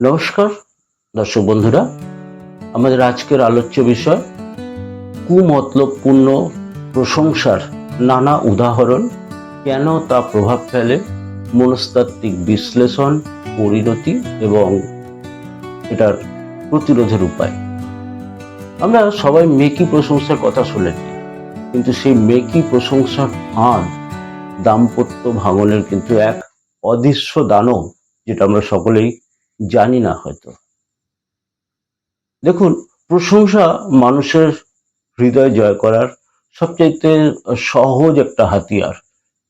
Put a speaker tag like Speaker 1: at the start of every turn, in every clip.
Speaker 1: নমস্কার, দর্শক বন্ধুরা, আমাদের আজকের আলোচ্য বিষয়, কুমতলবপূর্ণ প্রশংসার নানা উদাহরণ, কেন তা প্রভাব ফেলে মনস্তাত্ত্বিক বিশ্লেষণ, পরিণতি এবং এটার প্রতিরোধের উপায়। আমরা সবাই মেকি প্রশংসার কথা শুনেছি, কিন্তু সেই মেকি প্রশংসার ফাঁদ দাম্পত্য ভাঙনের কিন্তু এক অদৃশ্য দানব, যেটা আমরা সকলেই জানি না হয়তো। দেখুন, প্রশংসা মানুষের হৃদয় জয় করার সবচাইতে সহজ একটা হাতিয়ার।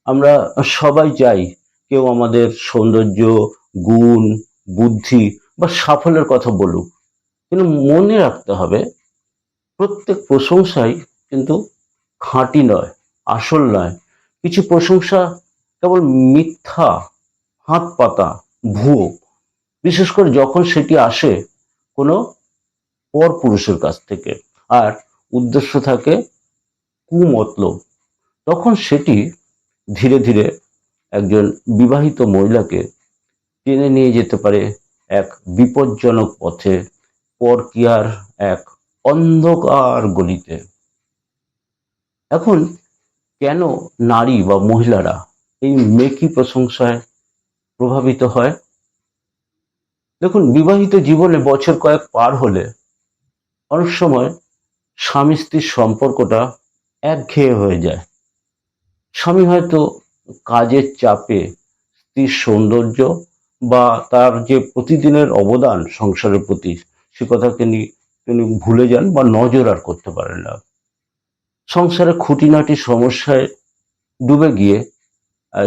Speaker 1: আমরা সবাই চাই কেউ আমাদের সৌন্দর্য, গুণ, বুদ্ধি বা সাফল্যের কথা বলুক। কিন্তু মনে রাখতে হবে, প্রত্যেক প্রশংসাই কিন্তু খাঁটি নয়, আসল নয়। কিছু প্রশংসা কেবল মিথ্যা, হাত পাতা, ভুয়ো। বিশেষ করে যখন সেটি আসে কোনো পর পুরুষের কাছ থেকে, আর উদ্দেশ্য থাকে কুমতলব, তখন সেটি ধীরে ধীরে একজন বিবাহিত মহিলাকে টেনে নিয়ে যেতে পারে এক বিপজ্জনক পথে পরকিয়ার এক অন্ধকার গলিতে। এখন কেন নারী বা মহিলারা এই মেকি প্রশংসায় প্রভাবিত হয়? দেখুন, বিবাহিত জীবনে বছর কয়েক পার হলে অনেক সময় স্বামী স্ত্রীর সম্পর্কটা একঘেয়ে হয়ে যায়। স্বামী হয়তো কাজের চাপে স্ত্রীর সৌন্দর্য বা তার যে প্রতিদিনের অবদান সংসারের প্রতি, সে কথা তিনি তিনি ভুলে যান বা নজর আর করতে পারেন না। সংসারে খুঁটিনাটি সমস্যায় ডুবে গিয়ে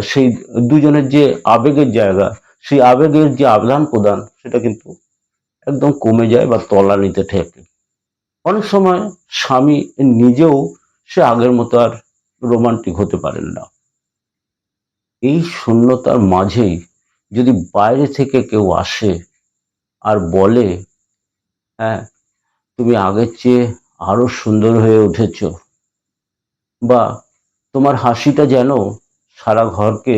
Speaker 1: সেই দুজনের যে আবেগের জায়গা সেই আবেগের যে আদান প্রদান, সেটা কিন্তু একদম কমে যায় বা তলানিতে ঠেকে। অনেক সময় স্বামী নিজেও সে আগের মতো আর রোমান্টিক হতে পারেন না। এই শূন্যতার মাঝেই যদি বাইরে থেকে কেউ আসে আর বলে হ্যাঁ তুমি আগের চেয়ে আরও সুন্দর হয়ে উঠেছ বা তোমার হাসিটা যেন সারা ঘরকে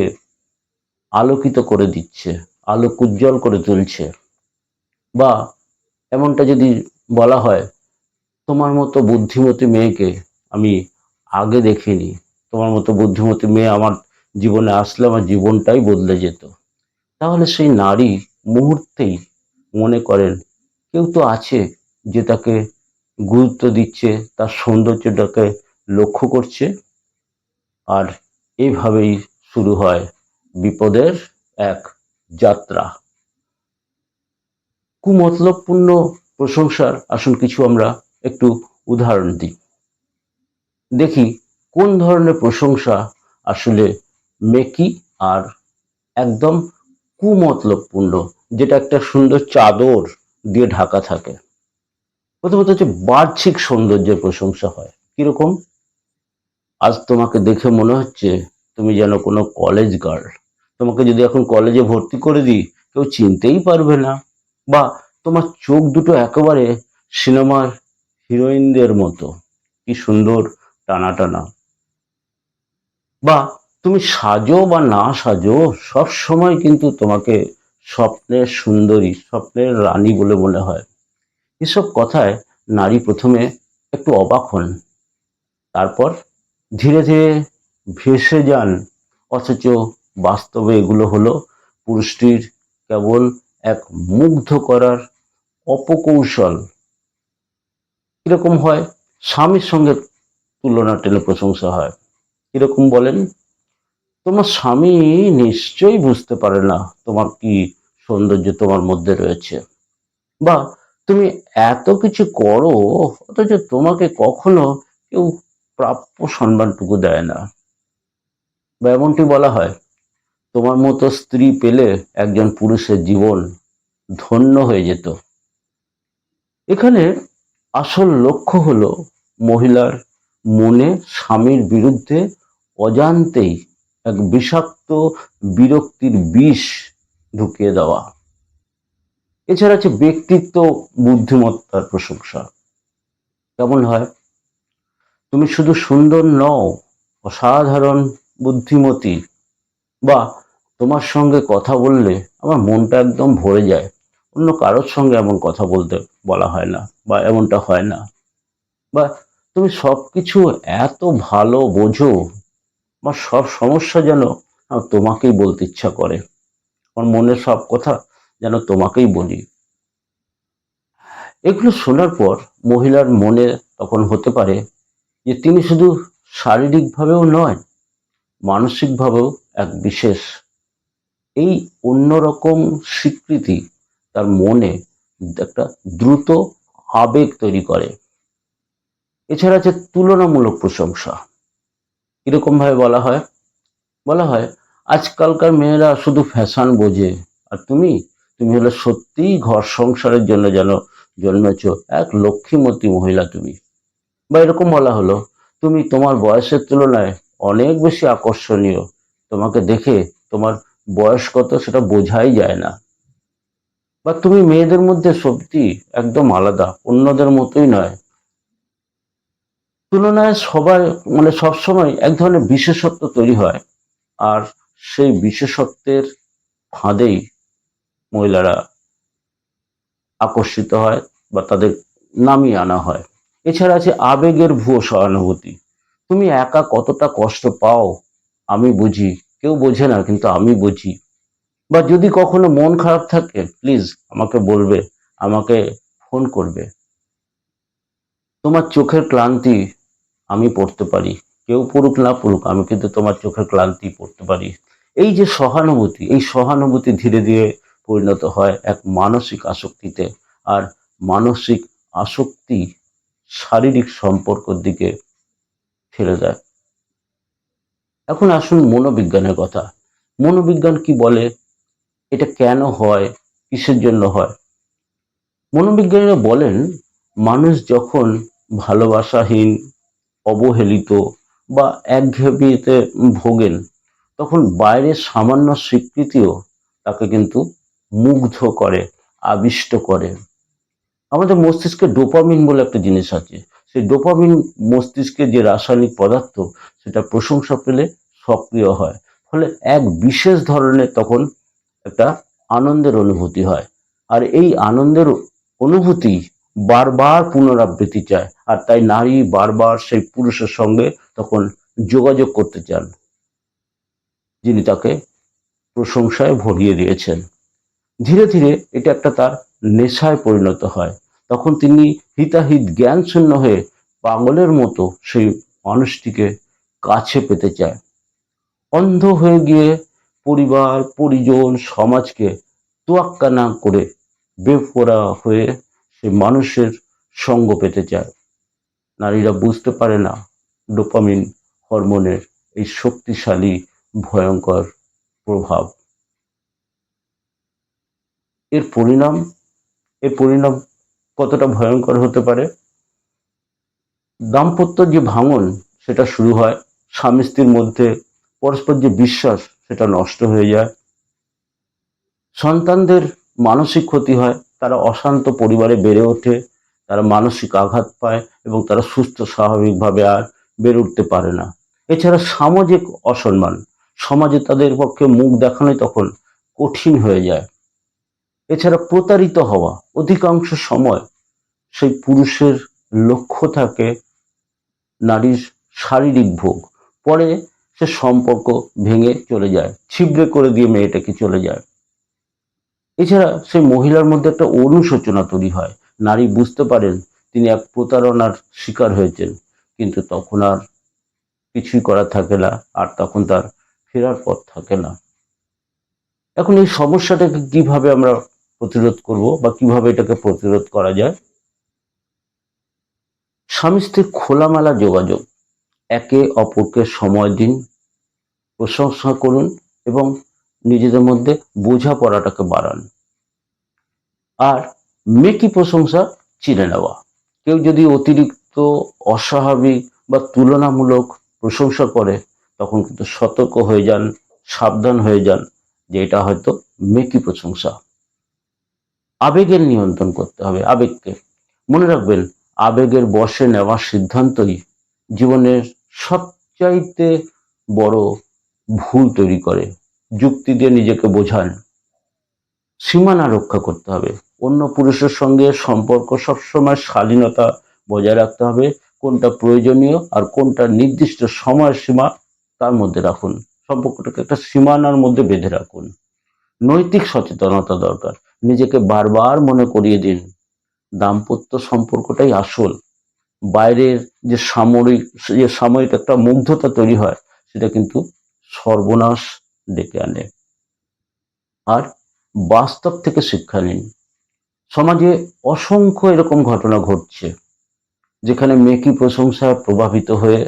Speaker 1: আলোকিত করে দিচ্ছে, আলোক উজ্জ্বল করে তুলছে। বা এমনটা যদি বলা হয়, তোমার মতো বুদ্ধিমতী মেয়েকে আমি আগে দেখিনি, তোমার মতো বুদ্ধিমতী মেয়ে আমার জীবনে আসলে আমার জীবনটাই বদলে যেত। তাহলে সেই নারী মুহূর্তেই মনে করেন, কেউ তো আছে যে তাকে গুরুত্ব দিচ্ছে, তার সৌন্দর্যটাকে লক্ষ্য করছে। আর এইভাবেই শুরু হয় বিপদের এক যাত্রা। কুমতলবপূর্ণ প্রশংসার আসুন কিছু আমরা একটু উদাহরণ দিই। দেখি কোন ধরনের প্রশংসা আসলে মেকি আর একদম কুমতলবপূর্ণ, যেটা একটা সুন্দর চাদর দিয়ে ঢাকা থাকে। প্রথমত হচ্ছে বাহ্যিক সৌন্দর্যের প্রশংসা হয়। কীরকম? আজ তোমাকে দেখে মনে হচ্ছে তুমি যেন কোনো কলেজ গার্ল তোমাকে যদি এখন কলেজে ভর্তি করে দিই, কেউ চিনতেই পারবে না। বা তোমার চোখ দুটো একেবারে সিনেমার হিরোইনদের মতো। কি সুন্দর টানা টানা বা তুমি সাজো বা না সাজো, সব সময় কিন্তু তোমাকে স্বপ্নের সুন্দরী, স্বপ্নের রানী বলে মনে হয়। এসব কথায় নারী প্রথমে একটু অবাক হন। তারপর ধীরে ধীরে ভেসে যান। অথচ বাস্তবে এগুলো হলো পুরুষটির কেবল এক মুগ্ধ করার অপকৌশল। কীরকম হয়? স্বামীর সঙ্গে তুলনা টেনে প্রশংসা হয়। কীরকম বলেন? তোমার স্বামী নিশ্চয়ই বুঝতে পারে না তোমার কি সৌন্দর্য তোমার মধ্যে রয়েছে। বা তুমি এত কিছু করো, অথচ তোমাকে কখনো কেউ প্রাপ্য সম্মানটুকু দেয় না। বা এমনটি বলা হয়। তোমার মতো স্ত্রী পেলে একজন পুরুষের জীবন ধন্য হয়ে যেত। এখানে আসল লক্ষ্য হলো মহিলার মনে স্বামীর বিরুদ্ধে অজান্তেই এক বিষাক্ত বিরক্তির বিষ ঢুকিয়ে দেওয়া। এছাড়া আছে ব্যক্তিত্ব, বুদ্ধিমত্তার প্রশংসা। কেমন হয়? তুমি শুধু সুন্দর নও, অসাধারণ বুদ্ধিমতী বা তোমার সঙ্গে কথা বললে আমার মনটা একদম ভরে যায়। অন্য কারোর সঙ্গে এমন কথা বলতে বলা হয় না বা এমনটা হয় না। বা তুমি সব কিছু এত ভালো বোঝো আমার সব সমস্যা যেন তোমাকেই বলতে ইচ্ছা করে। আমার মনের সব কথা যেন তোমাকেই বলি। এগুলো শোনার পর মহিলার মনে তখন হতে পারে যে তিনি শুধু শারীরিকভাবেও নয়, মানসিকভাবেও এক বিশেষ এই অন্যরকম স্বীকৃতি তার মনে একটা দ্রুত আবেগ তৈরি করে। এছাড়া আছে তুলনামূলক প্রশংসা। কীরকম ভাবে বলা হয়? বলা হয়, আজকালকার মেয়েরা শুধু ফ্যাশন বোঝে। আর তুমি? তুমি হলে সত্যিই ঘর সংসারের জন্য যেন জন্মেছ এক লক্ষ্মীমতী মহিলা তুমি। বা এরকম বলা হলো, তুমি তোমার বয়সের তুলনায় অনেক বেশি আকর্ষণীয়। তোমাকে দেখে তোমার বয়স কত সেটা বোঝাই যায় না। বা তুমি মেয়েদের মধ্যে সত্যি একদম আলাদা, অন্যদের মতোই নয়। তুলনায় সবাই মানে সবসময় এক ধরনের বিশেষত্ব তৈরি হয়। আর সেই বিশেষত্বের ফাঁদেই মহিলারা আকর্ষিত হয় বা তাদের নামিয়ে আনা হয়। এছাড়া আছে আবেগের ভুয়ো সহানুভূতি তুমি একা কতটা কষ্ট পাও আমি বুঝি কেউ বোঝে না, কিন্তু আমি বুঝি। বা যদি কখনো মন খারাপ থাকে প্লিজ আমাকে বলবে, আমাকে ফোন করবে। তোমার চোখের ক্লান্তি আমি পড়তে পারি। কেউ পড়ুক না পড়ুক, আমি কিন্তু তোমার চোখের ক্লান্তি পড়তে পারি। এই যে সহানুভূতি, এই সহানুভূতি ধীরে ধীরে পরিণত হয় এক মানসিক আসক্তিতে। আর মানসিক আসক্তি শারীরিক সম্পর্কের দিকে ঠেলে দেয়। এখন আসুন মনোবিজ্ঞানের কথা। মনোবিজ্ঞান কি বলে? এটা কেন হয়? কিসের জন্য হয়? মনোবিজ্ঞানীরা বলেন, মানুষ যখন ভালোবাসাহীন, অবহেলিত বা একঘেয়েমিতে ভোগেন, তখন বাইরের সামান্য স্বীকৃতিও তাকে কিন্তু মুগ্ধ করে, আবিষ্ট করে। আমাদের মস্তিষ্কে ডোপামিন বলে একটা জিনিস আছে। সেই ডোপামিন মস্তিষ্কের যে রাসায়নিক পদার্থ সেটা প্রশংসা পেলে সক্রিয় হয়। ফলে এক বিশেষ ধরনের তখন একটা আনন্দের অনুভূতি হয়। আর এই আনন্দের অনুভূতি বারবার পুনরাবৃত্তি চায়। আর তাই নারী বারবার সেই পুরুষের সঙ্গে তখন যোগাযোগ করতে চান, যিনি তাকে প্রশংসায় ভরিয়ে দিয়েছেন। ধীরে ধীরে এটা একটা তার নেশায় পরিণত হয়। তখন তিনি হিতাহিত জ্ঞান শূন্য হয়ে পাগলের মতো সেই মানুষটিকে কাছে পেতে চায়। অন্ধ হয়ে গিয়ে পরিবার, পরিজন, সমাজকে তোয়াক্কা না করে বেপরা হয়ে সে মানুষের সঙ্গ পেতে চায়। নারীরা বুঝতে পারে না ডোপামিন হরমোনের এই শক্তিশালী, ভয়ঙ্কর প্রভাব। এর পরিণাম এর পরিণাম কতটা ভয়ঙ্কর হতে পারে? দাম্পত্য যে ভাঙন, সেটা শুরু হয় স্বামী স্ত্রীর মধ্যে পরস্পর যে বিশ্বাস, সেটা নষ্ট হয়ে যায়। সন্তানদের মানসিক ক্ষতি হয়, তারা অশান্ত পরিবারে বেড়ে ওঠে, তারা মানসিক আঘাত পায় এবং তারা সুস্থ স্বাভাবিকভাবে আর বেড়ে উঠতে পারে না। এছাড়া সামাজিক অসম্মান, সমাজে তাদের পক্ষে মুখ দেখানোই তখন কঠিন হয়ে যায়। এছাড়া প্রতারিত হওয়া, অধিকাংশ সময় সেই পুরুষের লক্ষ্য থাকে নারীর শারীরিক ভোগ। পরে সে সম্পর্ক ভেঙে চলে যায় ছিবড়ে করে দিয়ে মেয়েটাকে চলে যায়। এছাড়া সেই মহিলার মধ্যে একটা অনুশোচনা তৈরি হয়। নারী বুঝতে পারেন তিনি এক প্রতারণার শিকার হয়েছেন, কিন্তু তখন আর কিছুই করা থাকে না, আর তখন তার ফেরার পথ থাকে না। এখন এই সমস্যাটাকে কীভাবে আমরা প্রতিরোধ করব বা কীভাবে এটাকে প্রতিরোধ করা যায়? স্বামী স্ত্রীর খোলামেলা যোগাযোগ একে অপরকে সময় দিন, প্রশংসা করুন এবং নিজেদের মধ্যে বোঝাপড়াটাকে বাড়ান। আর মেকি প্রশংসা চিনে নেওয়া। কেউ যদি অতিরিক্ত অস্বাভাবিক বা তুলনামূলক প্রশংসা করে, তখন কিন্তু সতর্ক হয়ে যান, সাবধান হয়ে যান যে এটা হয়তো মেকি প্রশংসা। আবেগের নিয়ন্ত্রণ করতে হবে আবেগকে। মনে রাখবেন, আবেগের বশে নেওয়ার সিদ্ধান্তই জীবনের সবচাইতে বড় ভুল তৈরি করে। যুক্তি দিয়ে নিজেকে বোঝান। সীমানা রক্ষা করতে হবে। অন্য পুরুষের সঙ্গে সম্পর্ক সবসময় শালীনতা বজায় রাখতে হবে। কোনটা প্রয়োজনীয় আর কোনটা নির্দিষ্ট সময়সীমা তার মধ্যে রাখুন। সম্পর্কটাকে একটা সীমানার মধ্যে বেঁধে রাখুন। নৈতিক সচেতনতা দরকার। নিজেকে বারবার মনে করিয়ে দিন। দাম্পত্য সম্পর্কটাই আসল। বাইরের যে সামরিক, যে সাময়িক একটা মুগ্ধতা তৈরি হয়, সেটা কিন্তু সর্বনাশ ডেকে আনে। আর বাস্তব থেকে শিক্ষা নিন। সমাজে অসংখ্য এরকম ঘটনা ঘটছে, যেখানে মেকি প্রশংসায় প্রভাবিত হয়ে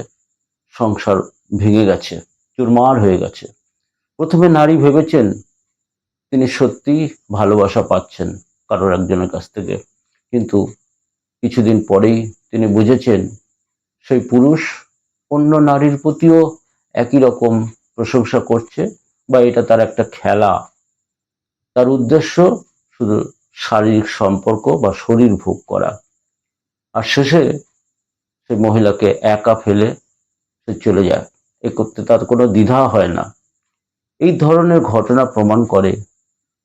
Speaker 1: সংসার ভেঙে গেছে, চুরমার হয়ে গেছে। প্রথমে নারী ভেবেছেন তিনি সত্যি ভালোবাসা পাচ্ছেন কারোর একজনের কাছ থেকে, কিন্তু কিছুদিন পরেই তিনি বুঝেছেন, সেই পুরুষ অন্য নারীর প্রতিও একই রকম প্রশংসা করছে বা এটা তার একটা খেলা। তার উদ্দেশ্য শুধু শারীরিক সম্পর্ক বা শরীর ভোগ করা। আর শেষে সে মহিলাকে একা ফেলে সে চলে যায়। এ করতে তার কোনো দ্বিধা হয় না। এই ধরনের ঘটনা প্রমাণ করে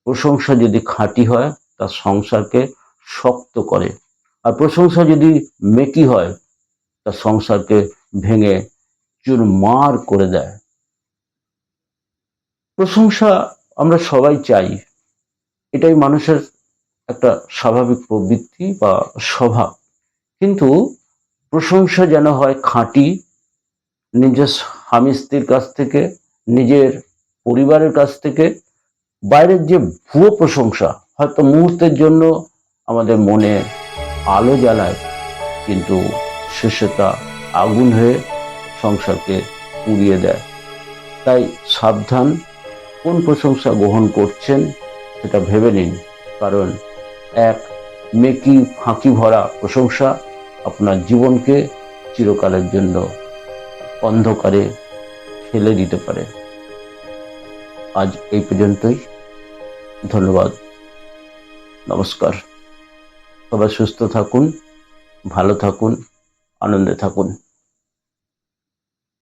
Speaker 1: প্রশংসা যদি খাঁটি হয়, তার সংসারকে শক্ত করে আর প্রশংসা যদি মেকি হয় তার সংসারকে ভেঙে চুরমার করে দেয়। প্রশংসা আমরা সবাই চাই। এটাই মানুষের একটা স্বাভাবিক প্রবৃত্তি বা স্বভাব। কিন্তু প্রশংসা যেন হয় খাঁটি নিজের স্বামী স্ত্রীর কাছ থেকে, নিজের পরিবারের কাছ থেকে, বাইরের যে ভুয়ো প্রশংসা, হয়তো মুহূর্তের জন্য আমাদের মনে আলো জ্বালায়, কিন্তু শেষে তা আগুন হয়ে সংসারকে পুড়িয়ে দেয়। তাই সাবধান, কোন প্রশংসা গ্রহণ করছেন সেটা ভেবে নিন, কারণ এক মেকি ফাঁকি ভরা প্রশংসা আপনার জীবনকে চিরকালের জন্য অন্ধকারে ফেলে দিতে পারে। আজ এই পর্যন্তই। ধন্যবাদ। নমস্কার। সবাই সুস্থ থাকুন ভালো থাকুন আনন্দে থাকুন।